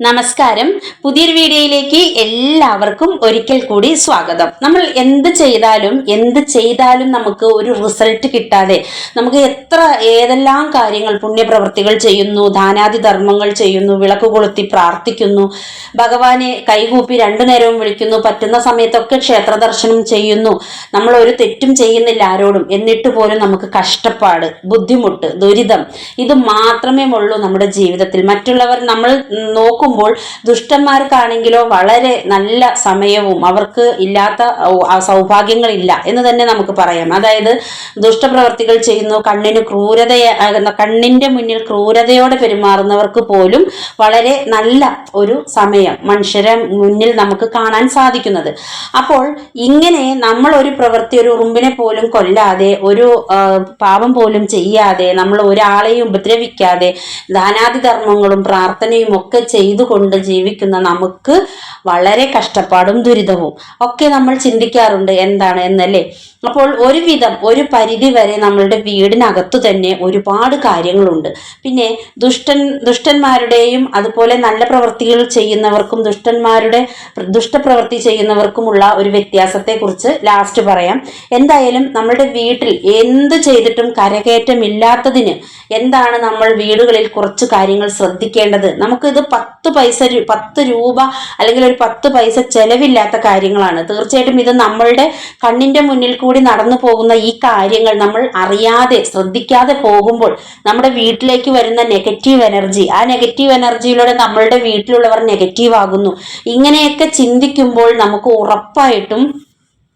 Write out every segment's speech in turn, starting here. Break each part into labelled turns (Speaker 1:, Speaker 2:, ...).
Speaker 1: നമസ്കാരം. പുതിയൊരു വീഡിയോയിലേക്ക് എല്ലാവർക്കും ഒരിക്കൽ കൂടി സ്വാഗതം. നമ്മൾ എന്ത് ചെയ്താലും എന്ത് ചെയ്താലും നമുക്ക് ഒരു റിസൾട്ട് കിട്ടാതെ നമുക്ക് എത്ര ഏതെല്ലാം കാര്യങ്ങൾ പുണ്യപ്രവൃത്തികൾ ചെയ്യുന്നു ദാനാദി ധർമ്മങ്ങൾ ചെയ്യുന്നു വിളക്ക് കൊളുത്തി പ്രാർത്ഥിക്കുന്നു ഭഗവാനെ കൈകൂപ്പി രണ്ടു നേരവും വിളിക്കുന്നു പറ്റുന്ന സമയത്തൊക്കെ ക്ഷേത്ര ദർശനം ചെയ്യുന്നു നമ്മൾ ഒരു തെറ്റും ചെയ്യുന്നില്ല ആരോടും എന്നിട്ട് പോലും നമുക്ക് കഷ്ടപ്പാട് ബുദ്ധിമുട്ട് ദുരിതം ഇത് മാത്രമേ ഉള്ളൂ നമ്മുടെ ജീവിതത്തിൽ. മറ്റുള്ളവർ നമ്മൾ നോക്കുമ്പോൾ ദുഷ്ടന്മാർക്കാണെങ്കിലോ വളരെ നല്ല സമയവും അവർക്ക് ഇല്ലാത്ത സൗഭാഗ്യങ്ങളില്ല എന്ന് തന്നെ നമുക്ക് പറയാം. അതായത് ദുഷ്ടപ്രവർത്തികൾ ചെയ്യുന്നു കണ്ണിന് ക്രൂരത കണ്ണിന്റെ മുന്നിൽ ക്രൂരതയോടെ പെരുമാറുന്നവർക്ക് പോലും വളരെ നല്ല ഒരു സമയം മനുഷ്യരെ മുന്നിൽ നമുക്ക് കാണാൻ സാധിക്കുന്നത്. അപ്പോൾ ഇങ്ങനെ നമ്മൾ ഒരു പ്രവൃത്തി ഒരു ഉറുമ്പിനെ പോലും കൊല്ലാതെ ഒരു പാപം പോലും ചെയ്യാതെ നമ്മൾ ഒരാളെയും ഉപദ്രവിക്കാതെ ദാനാദി ധർമ്മങ്ങളും പ്രാർത്ഥനയും ഒക്കെ ചെയ്തുകൊണ്ട് ജീവിക്കുന്ന നമുക്ക് വളരെ കഷ്ടപ്പാടും ദുരിതവും ഒക്കെ നമ്മൾ ചിന്തിക്കാറുണ്ട്. എന്താണ് എന്നല്ലേ? അപ്പോൾ ഒരുവിധം ഒരു പരിധി വരെ നമ്മളുടെ വീടിനകത്തു തന്നെ ഒരുപാട് കാര്യങ്ങളുണ്ട്. പിന്നെ ദുഷ്ടൻ ദുഷ്ടന്മാരുടെയും അതുപോലെ നല്ല പ്രവൃത്തികൾ ചെയ്യുന്നവർക്കും ദുഷ്ടന്മാരുടെ ദുഷ്ടപ്രവൃത്തി ചെയ്യുന്നവർക്കുമുള്ള ഒരു വ്യത്യാസത്തെക്കുറിച്ച് ലാസ്റ്റ് പറയാം. എന്തായാലും നമ്മളുടെ വീട്ടിൽ എന്ത് ചെയ്തിട്ടും കരകയറ്റമില്ലാത്തതിന് എന്താണ് നമ്മൾ വീടുകളിൽ കുറച്ച് കാര്യങ്ങൾ ശ്രദ്ധിക്കേണ്ടത്? നമുക്കിത് പത്ത് പൈസ പത്ത് രൂപ അല്ലെങ്കിൽ ഒരു പത്ത് പൈസ ചെലവില്ലാത്ത കാര്യങ്ങളാണ്. തീർച്ചയായിട്ടും ഇത് നമ്മളുടെ കണ്ണിന്റെ മുന്നിൽ നടന്നു പോകുന്ന ഈ കാര്യങ്ങൾ നമ്മൾ അറിയാതെ ശ്രദ്ധിക്കാതെ പോകുമ്പോൾ നമ്മുടെ വീട്ടിലേക്ക് വരുന്ന നെഗറ്റീവ് എനർജി ആ നെഗറ്റീവ് എനർജിയിലൂടെ നമ്മളുടെ വീട്ടിലുള്ളവർ നെഗറ്റീവ് ആകുന്നു. ഇങ്ങനെയൊക്കെ ചിന്തിക്കുമ്പോൾ നമുക്ക് ഉറപ്പായിട്ടും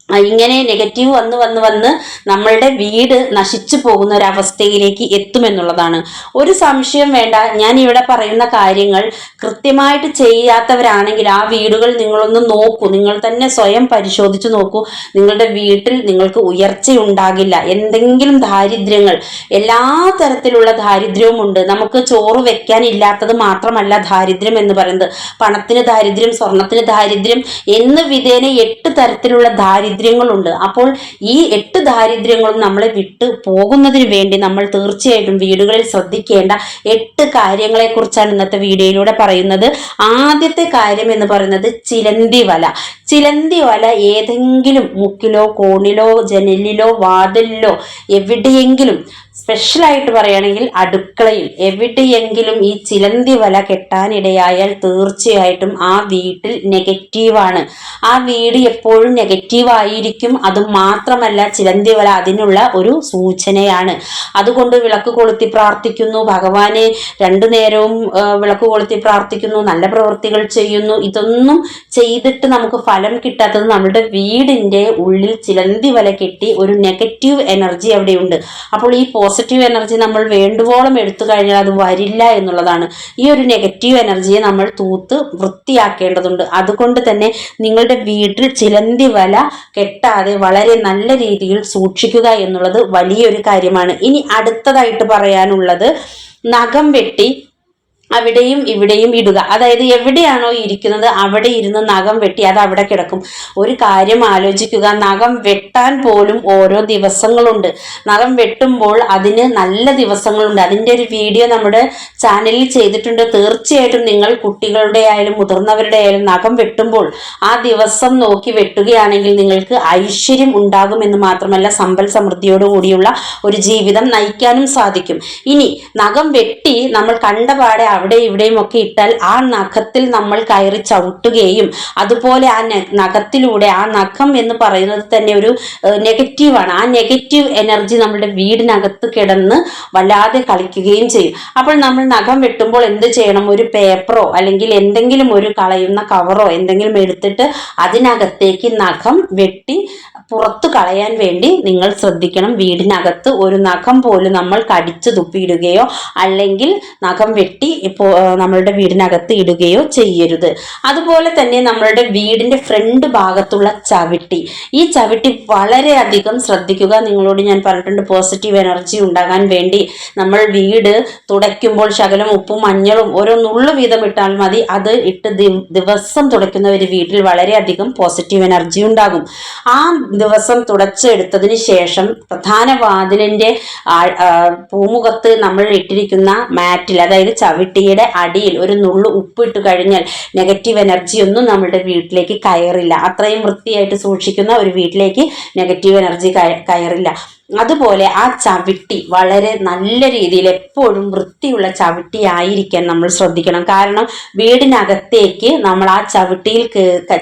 Speaker 1: ഇങ്ങനെ നെഗറ്റീവ് വന്ന് വന്ന് വന്ന് നമ്മളുടെ വീട് നശിച്ചു പോകുന്ന ഒരു അവസ്ഥയിലേക്ക് എത്തുമെന്നുള്ളതാണ്. ഒരു സംശയം വേണ്ട ഞാൻ ഇവിടെ പറയുന്ന കാര്യങ്ങൾ കൃത്യമായിട്ട് ചെയ്യാത്തവരാണെങ്കിൽ ആ വീടുകൾ നിങ്ങളൊന്ന് നോക്കൂ. നിങ്ങൾ തന്നെ സ്വയം പരിശോധിച്ച് നോക്കൂ. നിങ്ങളുടെ വീട്ടിൽ നിങ്ങൾക്ക് ഉയർച്ചയുണ്ടാകില്ല. എന്തെങ്കിലും ദാരിദ്ര്യങ്ങൾ എല്ലാ തരത്തിലുള്ള ദാരിദ്ര്യവും ഉണ്ട്. നമുക്ക് ചോറ് വെക്കാനില്ലാത്തത് മാത്രമല്ല ദാരിദ്ര്യം എന്ന് പറയുന്നത്. പണത്തിന് ദാരിദ്ര്യം സ്വർണത്തിന് ദാരിദ്ര്യം എന്ന് വിധേന എട്ട് തരത്തിലുള്ള ദാരിദ്ര്യങ്ങളുണ്ട്. അപ്പോൾ ഈ എട്ട് ദാരിദ്ര്യങ്ങളും നമ്മളെ വിട്ട് പോകുന്നതിന് വേണ്ടി നമ്മൾ തീർച്ചയായിട്ടും വീടുകളിൽ ശ്രദ്ധിക്കേണ്ട എട്ട് കാര്യങ്ങളെ കുറിച്ചാണ് ഇന്നത്തെ വീഡിയോയിലൂടെ പറയുന്നത്. ആദ്യത്തെ കാര്യം എന്ന് പറയുന്നത് ചിലന്തി വല. ചിലന്തി വല ഏതെങ്കിലും മുക്കിലോ കോണിലോ ജനലിലോ വാതിലിലോ എവിടെയെങ്കിലും സ്പെഷ്യലായിട്ട് പറയുകയാണെങ്കിൽ അടുക്കളയിൽ എവിടെയെങ്കിലും ഈ ചിലന്തി വല കെട്ടാനിടയായാൽ തീർച്ചയായിട്ടും ആ വീട്ടിൽ നെഗറ്റീവാണ് ആ വീട് എപ്പോഴും നെഗറ്റീവ് ആയിരിക്കും. അത് മാത്രമല്ല ചിലന്തി വല അതിനുള്ള ഒരു സൂചനയാണ്. അതുകൊണ്ട് വിളക്ക് കൊളുത്തി പ്രാർത്ഥിക്കുന്നു. ഭഗവാനെ രണ്ടു നേരവും വിളക്ക് കൊളുത്തി പ്രാർത്ഥിക്കുന്നു. നല്ല പ്രവൃത്തികൾ ചെയ്യുന്നു. ഇതൊന്നും ചെയ്തിട്ട് നമുക്ക് ഫലം കിട്ടാത്തത് നമ്മുടെ വീടിന്റെ ഉള്ളിൽ ചിലന്തി വല കെട്ടി ഒരു നെഗറ്റീവ് എനർജി അവിടെയുണ്ട്. അപ്പോൾ ഈ പോസിറ്റീവ് എനർജി നമ്മൾ വേണ്ടുവോളം എടുത്തു കഴിഞ്ഞാൽ അത് വരില്ല എന്നുള്ളതാണ്. ഈ ഒരു നെഗറ്റീവ് എനർജിയെ നമ്മൾ തൂത്ത് വൃത്തിയാക്കേണ്ടതുണ്ട്. അതുകൊണ്ട് തന്നെ നിങ്ങളുടെ വീട്ടിൽ ചിലന്തി വല കെട്ടാതെ വളരെ നല്ല രീതിയിൽ സൂക്ഷിക്കുക എന്നുള്ളത് വലിയൊരു കാര്യമാണ്. ഇനി അടുത്തതായിട്ട് പറയാനുള്ളത് നഖം വെട്ടി അവിടെയും ഇവിടെയും ഇടുക. അതായത് എവിടെയാണോ ഇരിക്കുന്നത് അവിടെ ഇരുന്ന് നഖം വെട്ടി അത് അവിടെ കിടക്കും. ഒരു കാര്യം ആലോചിക്കുക. നഖം വെട്ടാൻ പോലും ഓരോ ദിവസങ്ങളുണ്ട്. നഖം വെട്ടുമ്പോൾ അതിന് നല്ല ദിവസങ്ങളുണ്ട്. അതിന്റെ ഒരു വീഡിയോ നമ്മുടെ ചാനലിൽ ചെയ്തിട്ടുണ്ട്. തീർച്ചയായിട്ടും നിങ്ങൾ കുട്ടികളുടെ ആയാലും മുതിർന്നവരുടെ ആയാലും നഖം വെട്ടുമ്പോൾ ആ ദിവസം നോക്കി വെട്ടുകയാണെങ്കിൽ നിങ്ങൾക്ക് ഐശ്വര്യം ഉണ്ടാകുമെന്ന് മാത്രമല്ല സമ്പൽ സമൃദ്ധിയോട് കൂടിയുള്ള ഒരു ജീവിതം നയിക്കാനും സാധിക്കും. ഇനി നഖം വെട്ടി നമ്മൾ കണ്ടപാടെ അവിടെ ഇവിടെയും ഒക്കെ ഇട്ടാൽ ആ നഖത്തിൽ നമ്മൾ കയറി ചവിട്ടുകയും അതുപോലെ ആ നഖത്തിലൂടെ ആ നഖം എന്ന് പറയുന്നത് തന്നെ ഒരു നെഗറ്റീവാണ് ആ നെഗറ്റീവ് എനർജി നമ്മുടെ വീടിനകത്ത് കിടന്ന് വല്ലാതെ കളിക്കുകയും ചെയ്യും. അപ്പോൾ നമ്മൾ നഖം വെട്ടുമ്പോൾ എന്ത് ചെയ്യണം? ഒരു പേപ്പറോ അല്ലെങ്കിൽ എന്തെങ്കിലും ഒരു കളയുന്ന കവറോ എന്തെങ്കിലും എടുത്തിട്ട് അതിനകത്തേക്ക് നഖം വെട്ടി പുറത്തു കളയാൻ വേണ്ടി നിങ്ങൾ ശ്രദ്ധിക്കണം. വീടിനകത്ത് ഒരു നഖം പോലും നമ്മൾ കടിച്ചു തുപ്പിയിടുകയോ അല്ലെങ്കിൽ നഖം വെട്ടി ഇപ്പോൾ നമ്മളുടെ വീടിനകത്ത് ഇടുകയോ ചെയ്യരുത്. അതുപോലെ തന്നെ നമ്മളുടെ വീടിന്റെ ഫ്രണ്ട് ഭാഗത്തുള്ള ചവിട്ടി. ഈ ചവിട്ടി വളരെയധികം ശ്രദ്ധിക്കുക. നിങ്ങളോട് ഞാൻ പറഞ്ഞിട്ടുണ്ട് പോസിറ്റീവ് എനർജി ഉണ്ടാകാൻ വേണ്ടി നമ്മൾ വീട് തുടയ്ക്കുമ്പോൾ ശകലം ഉപ്പും മഞ്ഞളും ഓരോ നുള്ളു വീതം ഇട്ടാൽ മതി. അത് ഇട്ട് ദിവസം തുടയ്ക്കുന്ന ഒരു വീട്ടിൽ വളരെയധികം പോസിറ്റീവ് എനർജി ഉണ്ടാകും. ആ ദിവസം തുടച്ചെടുത്തതിന് ശേഷം പ്രധാന ആ, പൂമുഖത്ത് നമ്മൾ ഇട്ടിരിക്കുന്ന മാറ്റിൽ അതായത് ചവിട്ടിയുടെ അടിയിൽ ഒരു നുള്ളു ഉപ്പിട്ട് കഴിഞ്ഞാൽ നെഗറ്റീവ് എനർജി ഒന്നും നമ്മുടെ വീട്ടിലേക്ക് കയറില്ല. അത്രയും വൃത്തിയായിട്ട് സൂക്ഷിക്കുന്ന ഒരു വീട്ടിലേക്ക് നെഗറ്റീവ് എനർജി കയറില്ല. അതുപോലെ ആ ചവിട്ടി വളരെ നല്ല രീതിയിൽ എപ്പോഴും വൃത്തിയുള്ള ചവിട്ടി ആയിരിക്കാൻ നമ്മൾ ശ്രദ്ധിക്കണം. കാരണം വീടിനകത്തേക്ക് നമ്മൾ ആ ചവിട്ടിയിൽ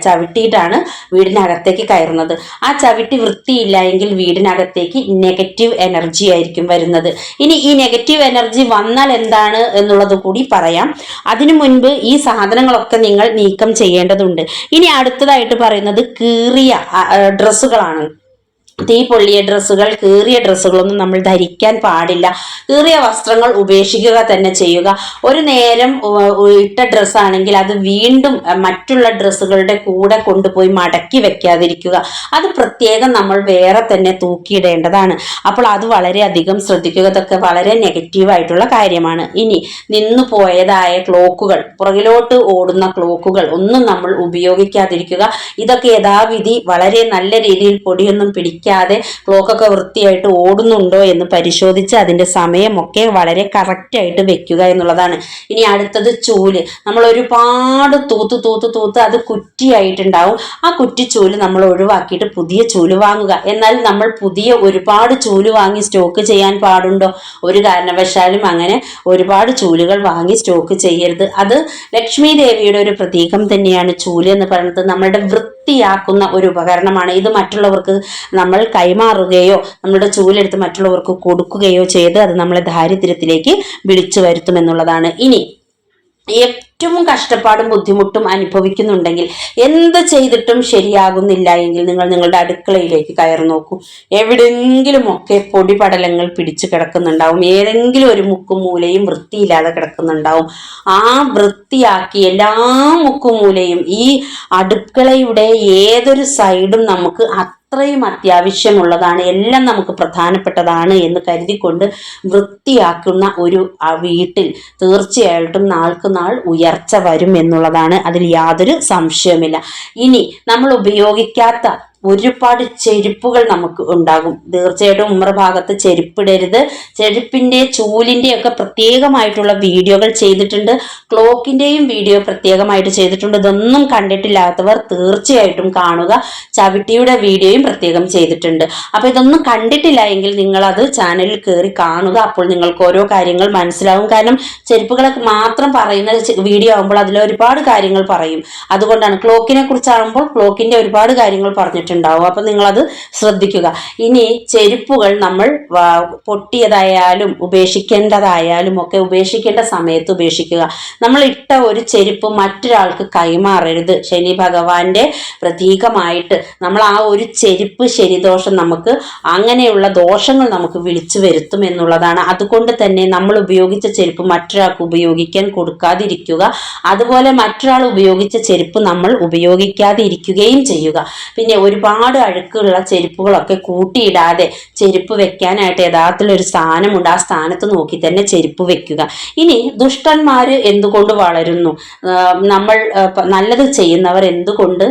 Speaker 1: ചവിട്ടിയിട്ടാണ് വീടിനകത്തേക്ക് കയറുന്നത്. ആ ചവിട്ടി വൃത്തിയില്ല എങ്കിൽ വീടിനകത്തേക്ക് നെഗറ്റീവ് എനർജി ആയിരിക്കും വരുന്നത്. ഇനി ഈ നെഗറ്റീവ് എനർജി വന്നാൽ എന്താണ് എന്നുള്ളത് കൂടി പറയാം. അതിനു മുൻപ് ഈ സാധനങ്ങളൊക്കെ നിങ്ങൾ നീക്കം ചെയ്യേണ്ടതുണ്ട്. ഇനി അടുത്തതായിട്ട് പറയുന്നത് കീറിയ ഡ്രസ്സുകളാണ്. തീ പൊള്ളിയ ഡ്രസ്സുകൾ കീറിയ ഡ്രസ്സുകളൊന്നും നമ്മൾ ധരിക്കാൻ പാടില്ല. കീറിയ വസ്ത്രങ്ങൾ ഉപേക്ഷിക്കുക തന്നെ ചെയ്യുക. ഒരു നേരം ഇട്ട ഡ്രസ്സാണെങ്കിൽ അത് വീണ്ടും മറ്റുള്ള ഡ്രസ്സുകളുടെ കൂടെ കൊണ്ടുപോയി മടക്കി വെക്കാതിരിക്കുക. അത് പ്രത്യേകം നമ്മൾ വേറെ തന്നെ തൂക്കിയിടേണ്ടതാണ്. അപ്പോൾ അത് വളരെയധികം ശ്രദ്ധിക്കുക. ഇതൊക്കെ വളരെ നെഗറ്റീവായിട്ടുള്ള കാര്യമാണ്. ഇനി നിന്നു പോയതായ ക്ലോക്കുകൾ പുറകിലോട്ട് ഓടുന്ന ക്ലോക്കുകൾ ഒന്നും നമ്മൾ ഉപയോഗിക്കാതിരിക്കുക. ഇതൊക്കെ യഥാവിധി വളരെ നല്ല രീതിയിൽ പൊടിയൊന്നും പിടിക്കാതെ ക്ലോക്കൊക്കെ വൃത്തിയായിട്ട് ഓടുന്നുണ്ടോ എന്ന് പരിശോധിച്ച് അതിന്റെ സമയമൊക്കെ വളരെ കറക്റ്റായിട്ട് വെക്കുക എന്നുള്ളതാണ്. ഇനി അടുത്തത് ചൂൽ. നമ്മൾ ഒരുപാട് തൂത്ത് തൂത്ത് തൂത്ത് അത് കുറ്റിയായിട്ടുണ്ടാവും. ആ കുറ്റി ചൂൽ നമ്മൾ ഒഴിവാക്കിയിട്ട് പുതിയ ചൂൽ വാങ്ങുക. എന്നാൽ നമ്മൾ പുതിയ ഒരുപാട് ചൂൽ വാങ്ങി സ്റ്റോക്ക് ചെയ്യാൻ പാടുണ്ടോ? ഒരു കാരണവശാലും അങ്ങനെ ഒരുപാട് ചൂലുകൾ വാങ്ങി സ്റ്റോക്ക് ചെയ്യരുത്. അത് ലക്ഷ്മി ദേവിയുടെ ഒരു പ്രതീകം തന്നെയാണ് ചൂൽ എന്ന് പറയുന്നത്. നമ്മളുടെ വൃത്തിയാക്കുന്ന ഒരു ഉപകരണമാണ്. ഇത് മറ്റുള്ളവർക്ക് നമ്മൾ കൈമാറുകയോ നമ്മുടെ ചൂലെടുത്ത് മറ്റുള്ളവർക്ക് കൊടുക്കുകയോ ചെയ്ത് അത് നമ്മളെ ദാരിദ്ര്യത്തിലേക്ക് വിളിച്ചു വരുത്തുമെന്നുള്ളതാണ്. ഇനി ഏറ്റവും കഷ്ടപ്പാടും ബുദ്ധിമുട്ടും അനുഭവിക്കുന്നുണ്ടെങ്കിൽ എന്ത് ചെയ്തിട്ടും ശരിയാകുന്നില്ല എങ്കിൽ നിങ്ങൾ നിങ്ങളുടെ അടുക്കളയിലേക്ക് കയറി നോക്കൂ. എവിടെയെങ്കിലുമൊക്കെ പൊടിപടലങ്ങൾ പിടിച്ചു കിടക്കുന്നുണ്ടാവും. ഏതെങ്കിലും ഒരു മുക്കും മൂലയും വൃത്തിയില്ലാതെ കിടക്കുന്നുണ്ടാവും. ആ വൃത്തിയാക്കി എല്ലാ മുക്കും മൂലയും ഈ അടുക്കളയുടെ ഏതൊരു സൈഡും നമുക്ക് അത്രയും അത്യാവശ്യമുള്ളതാണ് എല്ലാം നമുക്ക് പ്രധാനപ്പെട്ടതാണ് എന്ന് കരുതിക്കൊണ്ട് വൃത്തിയാക്കുന്ന ഒരു വീട്ടിൽ തീർച്ചയായിട്ടും നാൾക്ക് നാൾ ഉയർച്ച വരും എന്നുള്ളതാണ്. അതിൽ യാതൊരു സംശയവുമില്ല. ഇനി നമ്മൾ ഉപയോഗിക്കാത്ത ഒരുപാട് ചെരുപ്പുകൾ നമുക്ക് ഉണ്ടാകും. തീർച്ചയായിട്ടും ഉമ്മറ ഭാഗത്ത് ചെരുപ്പിടരുത്. ചെരുപ്പിന്റെ ചൂലിന്റെയൊക്കെ പ്രത്യേകമായിട്ടുള്ള വീഡിയോകൾ ചെയ്തിട്ടുണ്ട്. ക്ലോക്കിന്റെയും വീഡിയോ പ്രത്യേകമായിട്ട് ചെയ്തിട്ടുണ്ട്. ഇതൊന്നും കണ്ടിട്ടില്ലാത്തവർ തീർച്ചയായിട്ടും കാണുക. ചവിട്ടിയുടെ വീഡിയോയും പ്രത്യേകം ചെയ്തിട്ടുണ്ട്. അപ്പോൾ ഇതൊന്നും കണ്ടിട്ടില്ല എങ്കിൽ നിങ്ങളത് ചാനലിൽ കയറി കാണുക. അപ്പോൾ നിങ്ങൾക്ക് ഓരോ കാര്യങ്ങൾ മനസ്സിലാവും. കാരണം ചെരുപ്പുകളൊക്കെ മാത്രം പറയുന്ന വീഡിയോ ആകുമ്പോൾ അതിൽ ഒരുപാട് കാര്യങ്ങൾ പറയും. അതുകൊണ്ടാണ് ക്ലോക്കിനെ കുറിച്ചാകുമ്പോൾ ക്ലോക്കിന്റെ ഒരുപാട് കാര്യങ്ങൾ പറഞ്ഞിട്ടുണ്ടാവും അപ്പം നിങ്ങളത് ശ്രദ്ധിക്കുക. ഇനി ചെരുപ്പുകൾ നമ്മൾ പൊട്ടിയതായാലും ഉപേക്ഷിക്കേണ്ടതായാലും ഒക്കെ ഉപേക്ഷിക്കേണ്ട സമയത്ത് ഉപേക്ഷിക്കുക. നമ്മൾ ഇട്ട ഒരു ചെരുപ്പ് മറ്റൊരാൾക്ക് കൈമാറരുത്. ശനി ഭഗവാന്റെ പ്രതീകമായിട്ട് നമ്മൾ ആ ഒരു ചെരുപ്പ് ശനിദോഷം നമുക്ക് അങ്ങനെയുള്ള ദോഷങ്ങൾ നമുക്ക് വിളിച്ചു വരുത്തും എന്നുള്ളതാണ്. അതുകൊണ്ട് തന്നെ നമ്മൾ ഉപയോഗിച്ച ചെരുപ്പ് മറ്റൊരാൾക്ക് ഉപയോഗിക്കാൻ കൊടുക്കാതിരിക്കുക. അതുപോലെ മറ്റൊരാൾ ഉപയോഗിച്ച ചെരുപ്പ് നമ്മൾ ഉപയോഗിക്കാതിരിക്കുകയും ചെയ്യുക. പിന്നെ ഒരുപാട് അഴുക്കുള്ള ചെരുപ്പുകളൊക്കെ കൂട്ടിയിടാതെ ചെരുപ്പ് വെക്കാനായിട്ട് യഥാർത്ഥത്തിലൊരു സ്ഥാനമുണ്ട്. ആ സ്ഥാനത്ത് നോക്കി തന്നെ ചെരുപ്പ് വെക്കുക. ഇനി ദുഷ്ടന്മാർ എന്തുകൊണ്ട് വളരുന്നു? നമ്മൾ നല്ലത് ചെയ്യുന്നവർ എന്തുകൊണ്ട്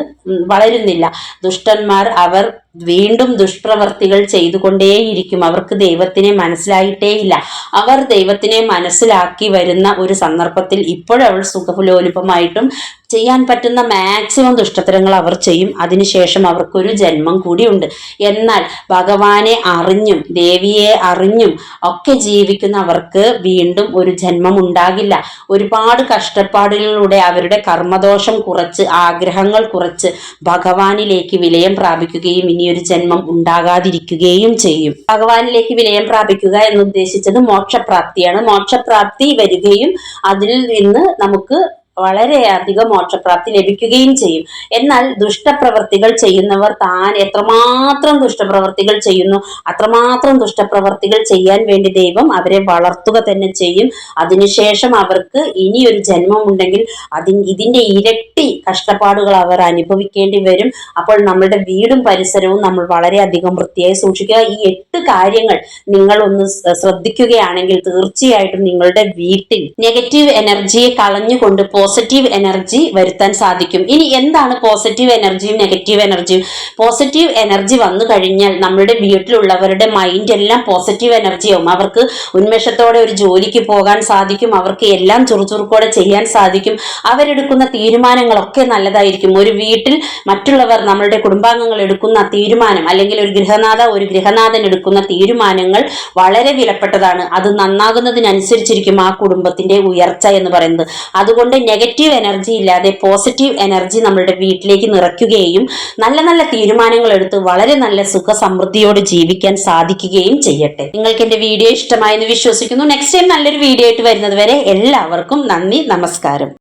Speaker 1: വളരുന്നില്ല? ദുഷ്ടന്മാർ അവർ വീണ്ടും ദുഷ്പ്രവർത്തികൾ ചെയ്തുകൊണ്ടേയിരിക്കും. അവർക്ക് ദൈവത്തിനെ മനസ്സിലായിട്ടേയില്ല അവർ ദൈവത്തിനെ മനസ്സിലാക്കി വരുന്ന ഒരു സന്ദർഭത്തിൽ ഇപ്പോഴവൾ സുഖലോലുപമായിട്ടും ചെയ്യാൻ പറ്റുന്ന മാക്സിമം ദുഷ്ടത്തരങ്ങൾ അവർ ചെയ്യും. അതിനുശേഷം അവർക്കൊരു ജന്മം കൂടിയുണ്ട്. എന്നാൽ ഭഗവാനെ അറിഞ്ഞും ദേവിയെ അറിഞ്ഞും ഒക്കെ ജീവിക്കുന്ന അവർക്ക് വീണ്ടും ഒരു ജന്മം ഉണ്ടാകില്ല. ഒരുപാട് കഷ്ടപ്പാടുകളിലൂടെ അവരുടെ കർമ്മദോഷം കുറച്ച് ആഗ്രഹങ്ങൾ കുറച്ച് ഭഗവാനിലേക്ക് വിലയം പ്രാപിക്കുകയും ഇനിയൊരു ജന്മം ഉണ്ടാകാതിരിക്കുകയും ചെയ്യും. ഭഗവാനിലേക്ക് വിലയം പ്രാപിക്കുക എന്ന് ഉദ്ദേശിച്ചത് മോക്ഷപ്രാപ്തിയാണ്. മോക്ഷപ്രാപ്തി വരികയും അതിൽ നിന്ന് നമുക്ക് വളരെയധികം മോക്ഷപ്രാപ്തി ലഭിക്കുകയും ചെയ്യും. എന്നാൽ ദുഷ്ടപ്രവർത്തികൾ ചെയ്യുന്നവർ താൻ എത്രമാത്രം ദുഷ്ടപ്രവർത്തികൾ ചെയ്യുന്നു അത്രമാത്രം ദുഷ്ടപ്രവർത്തികൾ ചെയ്യാൻ വേണ്ടി ദൈവം അവരെ വളർത്തുക തന്നെ ചെയ്യും. അതിനുശേഷം അവർക്ക് ഇനിയൊരു ജന്മം ഉണ്ടെങ്കിൽ അതി ഇതിന്റെ ഇരട്ടി കഷ്ടപ്പാടുകൾ അവർ അനുഭവിക്കേണ്ടി വരും. അപ്പോൾ നമ്മളുടെ വീടും പരിസരവും നമ്മൾ വളരെയധികം വൃത്തിയായി സൂക്ഷിക്കുക. ഈ എട്ട് കാര്യങ്ങൾ നിങ്ങൾ ഒന്ന് ശ്രദ്ധിക്കുകയാണെങ്കിൽ തീർച്ചയായിട്ടും നിങ്ങളുടെ വീട്ടിൽ നെഗറ്റീവ് എനർജിയെ കളഞ്ഞുകൊണ്ട് പോസിറ്റീവ് എനർജി വരുത്താൻ സാധിക്കും. ഇനി എന്താണ് പോസിറ്റീവ് എനർജിയും നെഗറ്റീവ് എനർജിയും പോസിറ്റീവ് എനർജി വന്നു കഴിഞ്ഞാൽ നമ്മുടെ വീട്ടിലുള്ളവരുടെ മൈൻഡ് എല്ലാം പോസിറ്റീവ് എനർജിയാവും അവർക്ക് ഉന്മേഷത്തോടെ ഒരു ജോലിക്ക് പോകാൻ സാധിക്കും. അവർക്ക് എല്ലാം ചുറുചുറുക്കോടെ ചെയ്യാൻ സാധിക്കും. അവരെടുക്കുന്ന തീരുമാനങ്ങളൊക്കെ നല്ലതായിരിക്കും. ഒരു വീട്ടിൽ മറ്റുള്ളവർ നമ്മളുടെ കുടുംബാംഗങ്ങൾ എടുക്കുന്ന തീരുമാനം അല്ലെങ്കിൽ ഒരു ഗൃഹനാഥ ഒരു ഗൃഹനാഥൻ എടുക്കുന്ന തീരുമാനങ്ങൾ വളരെ വിലപ്പെട്ടതാണ്. അത് നന്നാകുന്നതിനനുസരിച്ചിരിക്കും ആ കുടുംബത്തിന്റെ ഉയർച്ച എന്ന് പറയുന്നത്. അതുകൊണ്ട് നെഗറ്റീവ് എനർജി ഇല്ലാതെ പോസിറ്റീവ് എനർജി നമ്മളുടെ വീട്ടിലേക്ക് നിറയ്ക്കുകയും നല്ല നല്ല തീരുമാനങ്ങൾ എടുത്ത് വളരെ നല്ല സുഖ സമൃദ്ധിയോട് ജീവിക്കാൻ സാധിക്കുകയും ചെയ്യട്ടെ. നിങ്ങൾക്ക് എന്റെ വീഡിയോ ഇഷ്ടമായെന്ന് വിശ്വസിക്കുന്നു. നെക്സ്റ്റ് ടൈം നല്ലൊരു വീഡിയോ ആയിട്ട് വരുന്നത് വരെ എല്ലാവർക്കും നന്ദി നമസ്കാരം.